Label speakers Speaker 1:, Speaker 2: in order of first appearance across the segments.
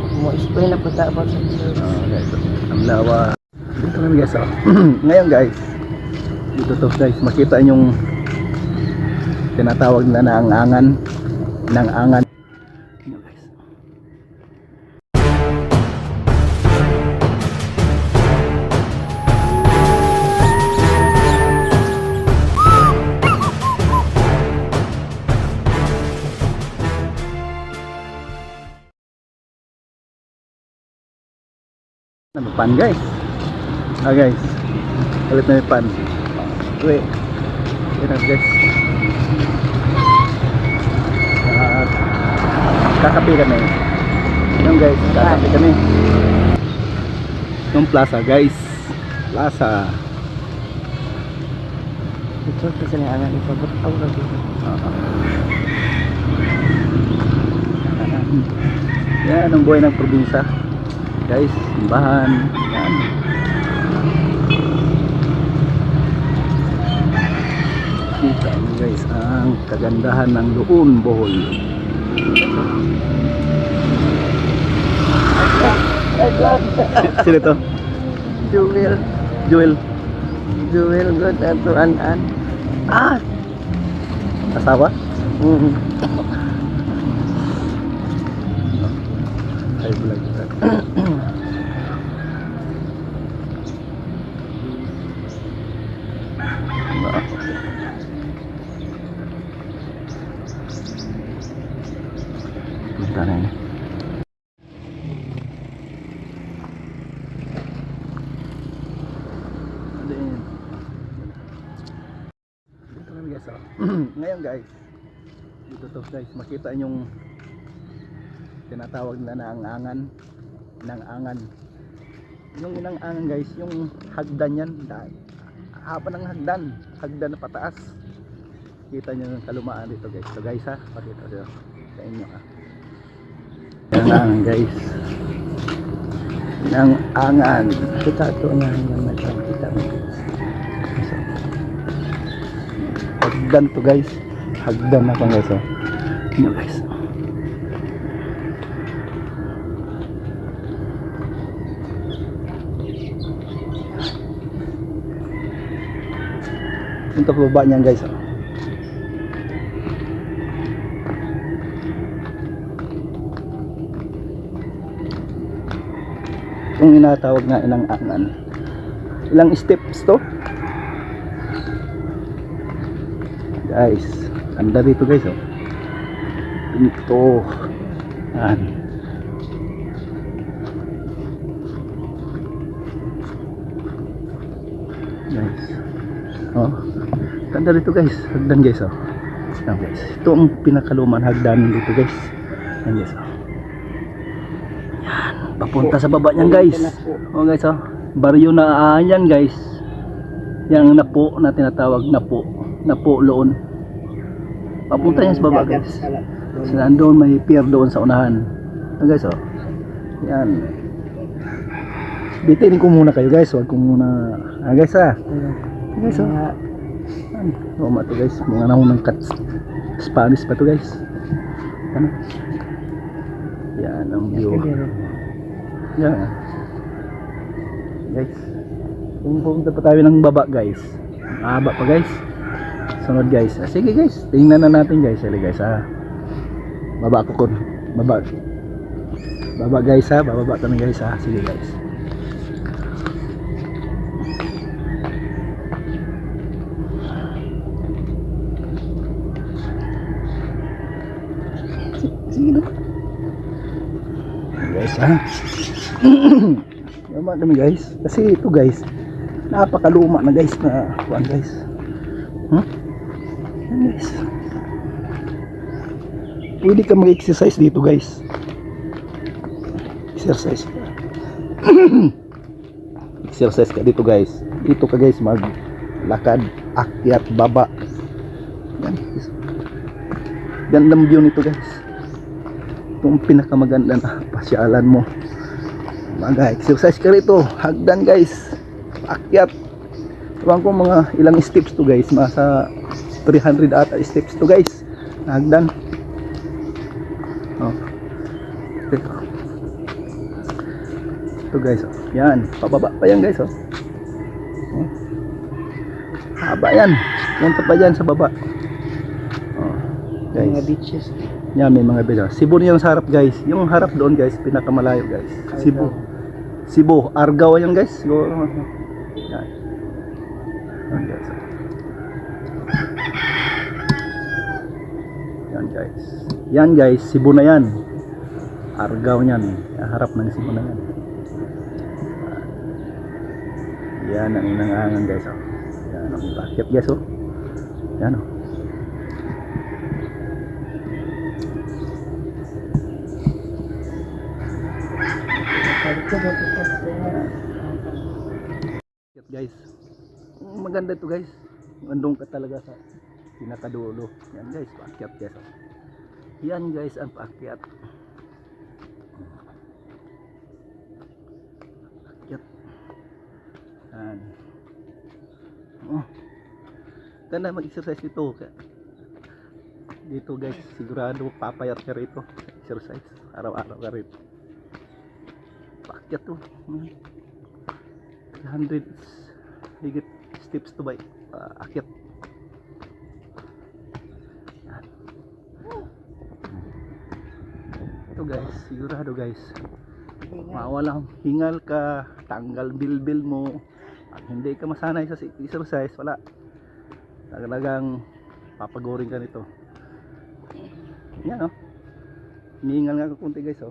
Speaker 1: mo explain na po ta about sa church.
Speaker 2: Ah, guys, ang lawa. Dito kami guys. Oh. Ngayon guys, dito to guys, makita yung tinatawag na naangangan ng angan. Pan guys? Ah guys. Ulit na yung pan. Uwi. Yan na guys. At kakape kami. Yan guys, kakape kami. Yung plaza guys. Plaza.
Speaker 1: Ito sa sila ang ipabot ra dito.
Speaker 2: Ah. Yan ang buhay ng probinsya. Guys, simbahan. Yan. Kita niyo guys ang kagandahan ng Luon Bohol. Sino to?
Speaker 1: Jewel,
Speaker 2: Joel.
Speaker 1: Jewel good ato an-an.
Speaker 2: Ah! Asawa?
Speaker 1: Mm.
Speaker 2: Ay, vlog. Punta na yun. Then, dito kami guys oh. Ngayon guys, dito to guys, makita yung tinatawag na naangangan ng angan yung inang angan guys yung hagdan yan haba ng hagdan. Hagdan na pataas. Kita nyo yung kalumaan dito guys. So guys ha pakita ko sa inyo ha. Yung angan guys. Ng angan
Speaker 1: Kita to na yung mata kita mo.
Speaker 2: hagdan to guys hagdan na pang guys oh. Yun, guys Ito baba niyan guys. oh. Itong inatawag na ilang angan. Ilang steps to? Guys, anda dito guys oh. Ito. Yan. Guys. Oh. Ganda dito guys. Hagdan guys oh. Yan guys. Ito ang pinakaluman hagdan dito guys. Yan guys oh. Yan. Papunta sa baba niyan guys. Oh guys oh. Baryo na ah, yan guys. Yang napo na tinatawag napo. Napo loon. Papunta yan sa baba guys. So nandun may pier doon sa unahan. Yan guys oh. Yan. Bitin ko muna kayo guys. Huwag ko muna. Ah guys ah. Guys oh. Yan. Roma to guys. Mga nahunang kat Spanish pa to guys. Ano? Yan ang view. Yan. Guys. Kung pumunta pa tayo ng baba guys. Mahaba pa guys. Sunod guys. Ah, sige guys. Tingnan na natin guys. Sige guys ha. Baba ko kun. Baba. Baba guys ha. Bababa kami guys ha. Sige guys. Sige. Guys ha. Tama kami guys. Kasi ito guys. Napakaluma na guys na kuan guys. Hmm? Guys. Pwede ka mag-exercise dito guys. Exercise ka. exercise ka dito guys. Dito ka guys mag akyat, baba. Yan. Gandang view nito guys. Itong pinakamaganda na pasyalan mo. Mag-exercise ka rito. Hagdan guys. Akyat. Ewan ko mga ilang steps to guys. Masa 300 ata steps to guys. Hagdan. Oh. Ito. Guys, oh. yan, pababa pa yan guys, oh. Oh. Haba yan. Yan pa yan sa baba. Oh, guys.
Speaker 1: Mga beaches.
Speaker 2: Yan, may mga beach. oh. Cebu na yung sa harap guys. Yung harap doon guys, pinakamalayo guys. Cebu. Cebu. Argao yan guys. Yan. Yan guys. oh. Yan guys. Yan guys, Cebu na yan. Argao niyan. Harap ng Cebu na yan. Yan ang inangangan guys. Oh. Yan ang bakit guys. Oh. Yan oh. Guys. Maganda to guys. Andong ka talaga sa pinakadulo. Yan guys, paakyat guys. Yan guys ang paakyat. Paakyat. Yan. Oh. Ganda mag-exercise dito. Kaya dito guys, sigurado papayat ka rito. Exercise. Araw-araw ka rito. Paakyat to. Hmm. 100 higit steps to by uh, akit Yan. ito guys. Sigurado guys. Mawalang hingal ka tanggal bilbil mo. At hindi ka masanay sa exercise wala. Talagang papagoring ka nito. Yan oh. Hinihingal nga ka kunti guys oh.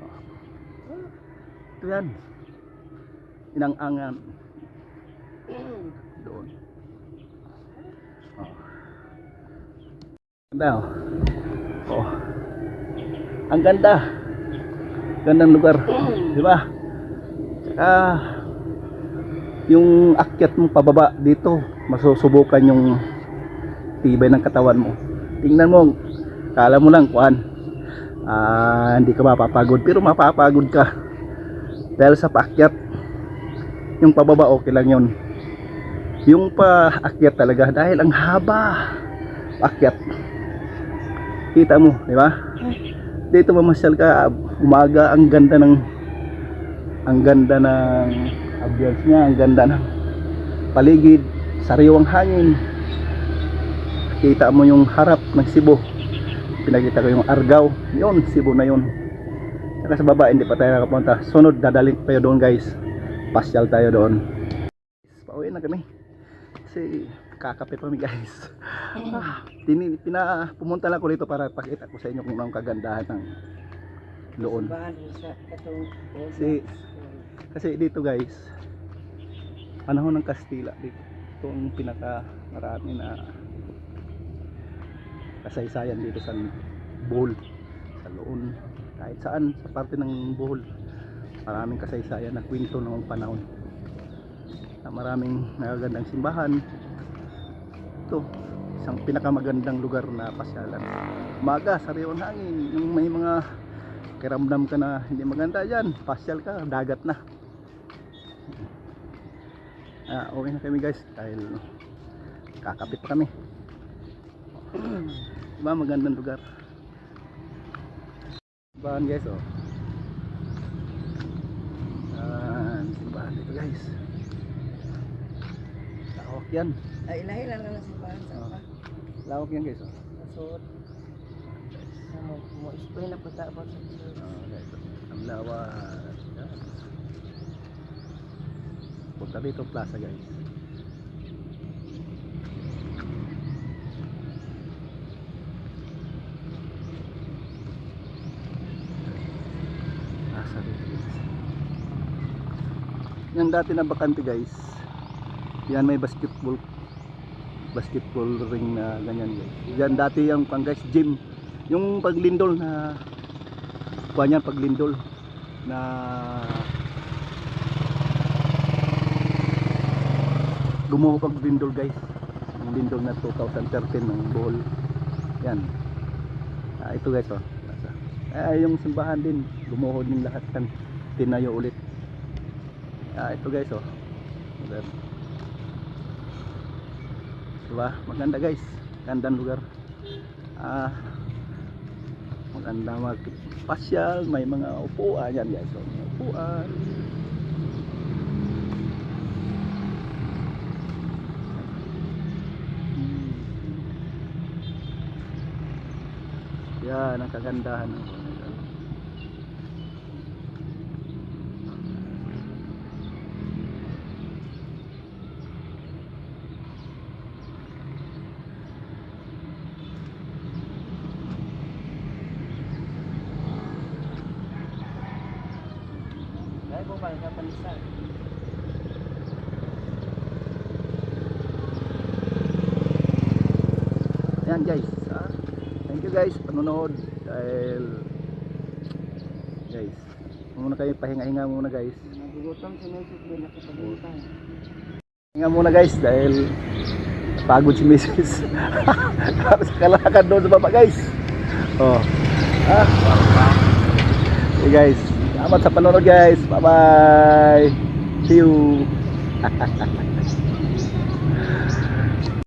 Speaker 2: Oh. ito yan. Inang-angan. Doon. Oh. oh ang ganda. Gandang lugar di ba? Tsaka yung akyat mo pababa dito masusubukan yung tibay ng katawan mo. Tingnan mo kala mo lang kuan ah, hindi ka mapapagod pero mapapagod ka. Dahil sa paakyat yung pababa okay lang yun. Yung paakyat talaga dahil ang haba paakyat. Kita mo di ba dito mamasyal ka. Umaga ang ganda ng ang ganda ng ambience niya ang ganda ng paligid sariwang hangin. Kita mo yung harap ng Cebu. Pinakita ko yung Argao. Yun Cebu na yun. Saka sa baba hindi pa tayo nakapunta. Sunod dadalik tayo doon guys. Pasyal tayo doon. Pauwi na kami. Kasi kakape pa kami guys. Ah, tini, pina, pumunta lang ko dito para pakita ko sa inyo kung anong kagandahan ng doon
Speaker 1: sa katong
Speaker 2: Si- kasi dito guys panahon ng Kastila dito ito ang pinaka marami na kasaysayan dito sa Bohol sa Loon kahit saan sa parte ng Bohol maraming kasaysayan na kwento noong panahon. Na maraming nagagandang simbahan ito isang pinakamagandang lugar na pasyalan. Maga sariwan hangin yung may mga kiramdam ka na hindi maganda dyan pasyal ka dagat na. Ah, okay na kami guys dahil kakapit pa kami. Diba magandang lugar? Simbahan guys oh. Yan, simbahan dito guys. Lawak yan
Speaker 1: Ay, ilahi lang na sa bahan sa
Speaker 2: Oo.
Speaker 1: pa.
Speaker 2: lawak yan guys oh
Speaker 1: Masud. Mo ispoy na puta ba sa sud.
Speaker 2: Ah, ang lawak yan. punta dito plaza guys plaza dito guys dati na bakante guys yan may basketball basketball ring na ganyan guys yan dati yung pang guys gym. Yung paglindol na kuha paglindol na gumawa pag lindol guys. Yung lindol na 2013 ng Bohol yan. Ah, ito guys oh. Ah, yung simbahan din gumuhod yung lahat kan tinayo ulit. Ah, ito guys oh. Maganda. Diba maganda guys gandang lugar ah Maganda magpasyal, may mga upuan yan guys. So, upuan. Hmm. Yan ang kagandahan ng Senegal.
Speaker 1: Dahil po ba sa panisan?
Speaker 2: Yan guys. ah. Thank you guys panonood dahil guys muna kayo pahinga-hinga muna guys.
Speaker 1: Nagugutom si Mrs. Bill na kapag
Speaker 2: Hinga muna guys dahil pagod si Mrs. Tapos kalakad doon sa baba guys. Oh. Ah. Okay guys. Salamat sa panonood guys. Bye bye. See you.